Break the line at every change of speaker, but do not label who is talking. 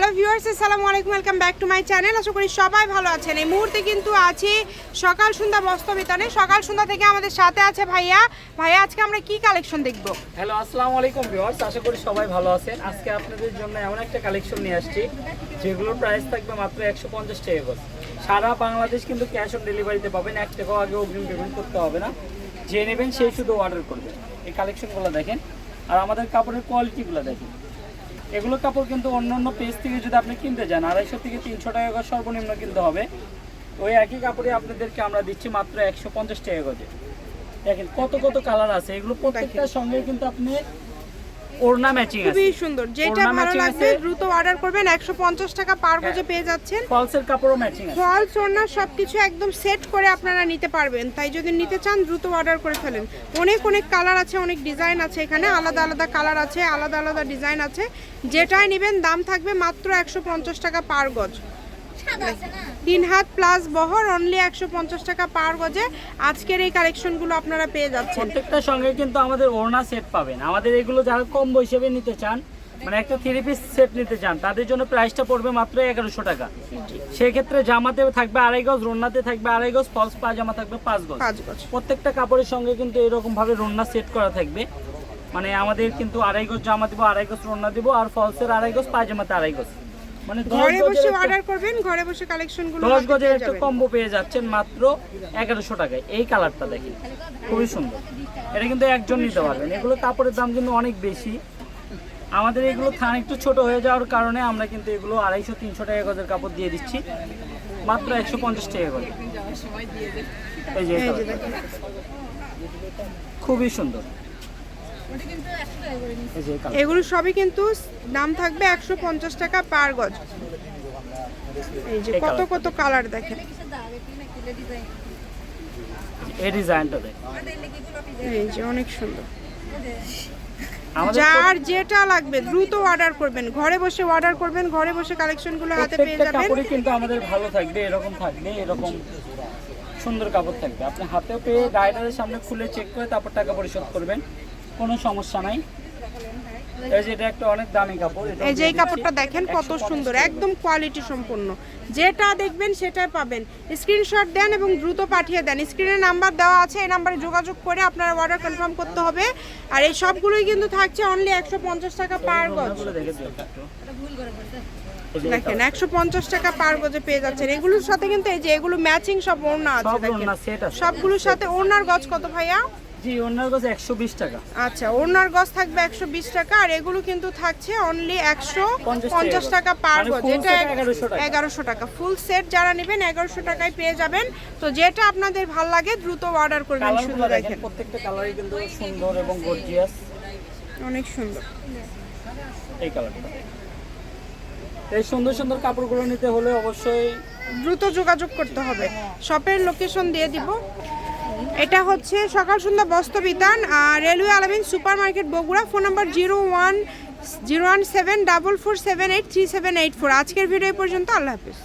Hello viewers আসসালামু আলাইকুম welcome back to my channel আশা করি সবাই ভালো আছেন। এই মুহূর্তে কিন্তু আছি সকাল সন্ধ্যা বস্ত্র বিতানে সকাল সন্ধ্যা থেকে আমাদের সাথে আছে ভাইয়া। ভাইয়া, আজকে আমরা কি কালেকশন দেখব?
হ্যালো আসসালামু আলাইকুম ভিউয়ার্স আশা করি সবাই ভালো আছেন। আজকে আপনাদের জন্য এমন একটা কালেকশন নিয়ে আসছি, যেগুলোর প্রাইস থাকবে মাত্র একশো পঞ্চাশ টাকা সারা বাংলাদেশ কিন্তু ক্যাশ অন ডেলিভারিতে পাবেন, এক টাকাও আগে অগ্রিম পেমেন্ট করতে হবে না। যে নেবেন সেই শুধু অর্ডার করবেন এই কালেকশনগুলো দেখেন। আর আমাদের কাপড়ের কোয়ালিটিগুলো দেখেন। এগুলো কাপড় কিন্তু অন্য অন্য পেজ থেকে যদি আপনি কিনতে যান আড়াইশো থেকে তিনশো টাকা করে সর্বনিম্ন কিনতে হবে। ওই একই কাপড়ে আপনাদেরকে আমরা দিচ্ছি মাত্র একশো পঞ্চাশ টাকা করে। দেখেন কত কত কালার আছে এগুলো প্রত্যেকটার সঙ্গে কিন্তু আপনি ওড়না ম্যাচিং আছে।
খুবই সুন্দর যেটা ভালো লাগবে দ্রুত অর্ডার করবেন। একশো পঞ্চাশ টাকা পার গজে পেয়ে যাচ্ছেন।
ফলসের কাপড়ও ম্যাচিং আছে।
ফলস ওড়না সব কিছু একদম সেট করে আপনারা নিতে পারবেন। তাই যদি নিতে চান দ্রুত অর্ডার করে ফেলেন। অনেক অনেক কালার আছে অনেক ডিজাইন আছে এখানে। আলাদা আলাদা কালার আছে আলাদা আলাদা ডিজাইন আছে। যেটাই নেবেন দাম থাকবে মাত্র একশো পঞ্চাশ টাকা পার গজ। তিন হাত প্লাস বহর অনলি একশো পঞ্চাশ টাকা পার গজে। আজকের এই কালেকশনগুলো আপনারা পেয়ে যাচ্ছেন।
প্রত্যেকটার সঙ্গে কিন্তু আমাদের ওড়না সেট পাবেন। আমাদের এগুলো যারা কম হিসেবে নিতে চান মানে একটা থ্রি পিস সেট নিতে চান তাদের জন্য প্রাইসটা পড়বে মাত্র এগারোশো টাকা। সেক্ষেত্রে জামাতে থাকবে আড়াই গজ রোনাতে থাকবে আড়াই গজ ফলস পাজামা থাকবে পাঁচ গজ। প্রত্যেকটা কাপড়ের সঙ্গে কিন্তু এরকম ভাবে রোনা সেট করা থাকবে। মানে আমাদের কিন্তু আড়াই গজ জামা দিব আড়াই গজ রোনা দিব আর ফলসের আড়াই গজ পাজামাতে আড়াই গজ।
ঘরে
গজের
বসে অর্ডার করবেন ঘরে বসে কালেকশনগুলো
দশ
হাতে
গজের একটা কম্বো পেয়ে যাচ্ছেন মাত্র এগারোশো টাকায়। এই কালারটা দেখেন খুবই সুন্দর। এটা কিন্তু একজন নিতে পারবেন। এগুলো কাপড়ের দাম কিন্তু অনেক বেশি। আমাদের এগুলো থান একটু ছোট হয়ে যাওয়ার কারণে আমরা কিন্তু এগুলো আড়াইশো তিনশো টাকা গজের কাপড় দিয়ে দিচ্ছি। মাত্র একশো পঞ্চাশ টাকা গজ এই যে। খুবই সুন্দর।
এগুলো সবই কিন্তু দাম থাকবে একশো পঞ্চাশ টাকা পার গজ। এই যে কত কত কালার দেখেন।
এই ডিজাইনটা
এই যে অনেক সুন্দর। যার যেটা লাগবে দ্রুত অর্ডার করবেন। ঘরে বসে অর্ডার করবেন ঘরে বসে কালেকশনগুলো হাতে পেয়ে যাবেন।
কাপড়ই কিন্তু আমাদের ভালো থাকবে এরকম থাকবে এরকম সুন্দর কাপড় থাকবে। আপনি হাতে পেয়ে রাইডারের সামনে খুলে চেক করে তারপর টাকা পরিশোধ করবেন। কোনো সমস্যা নাই। এই যে এটা একটা অনেক দামি কাপড়
এই যে এই কাপড়টা দেখেন কত সুন্দর একদম কোয়ালিটি সম্পন্ন যেটা দেখবেন সেটাই পাবেন। স্ক্রিনশট দেন এবং দ্রুত পাঠিয়ে দেন। স্ক্রিনে নাম্বার দেওয়া আছে এই নাম্বারে যোগাযোগ করে আপনারা অর্ডার কনফার্ম করতে হবে। আর এই সবগুলোই কিন্তু থাকছে অনলি একশো পঞ্চাশ টাকা পার গজ। দেখেন একশো পঞ্চাশ টাকা পার গজে পেয়ে যাচ্ছেন। এগুলোর সাথে কিন্তু এই যে এগুলো ম্যাচিং সব ওড়না আছে দেখেন। সবগুলোর সাথে ওড়নার গজ কত ভাইয়া?
জি ওনার একশো বিশ টাকা।
আচ্ছা ওড়নার গজ থাকবে একশো বিশ টাকা আর এগুলো কিন্তু থাকছে অনলি একশো পঞ্চাশ টাকা। পার
মানে
গজ। এটা
1100 টাকা।
ফুল সেট যারা নেবেন এগারোশো টাকায় পেয়ে যাবেন। তো যেটা আপনাদের ভালো লাগে দ্রুত অর্ডার করবেন শুধু
দেখেন
দেখেন।
প্রত্যেকটা কালারই কিন্তু সুন্দর এবং গর্জিয়াস
অনেক সুন্দর।
এই কালারটা এই সুন্দর সুন্দর কাপড়গুলো নিতে হলে অবশ্যই
দ্রুত যোগাযোগ করতে হবে। শপের লোকেশন দিয়ে দিব। এটা হচ্ছে সকাল সন্ধ্যা বস্ত্রবিতান railway Alamin super market Bogura, phone number zero one zero one seven, double four seven eight three seven eight four. আজকের ভিডিও পর্যন্ত, আল্লাহ হাফিজ।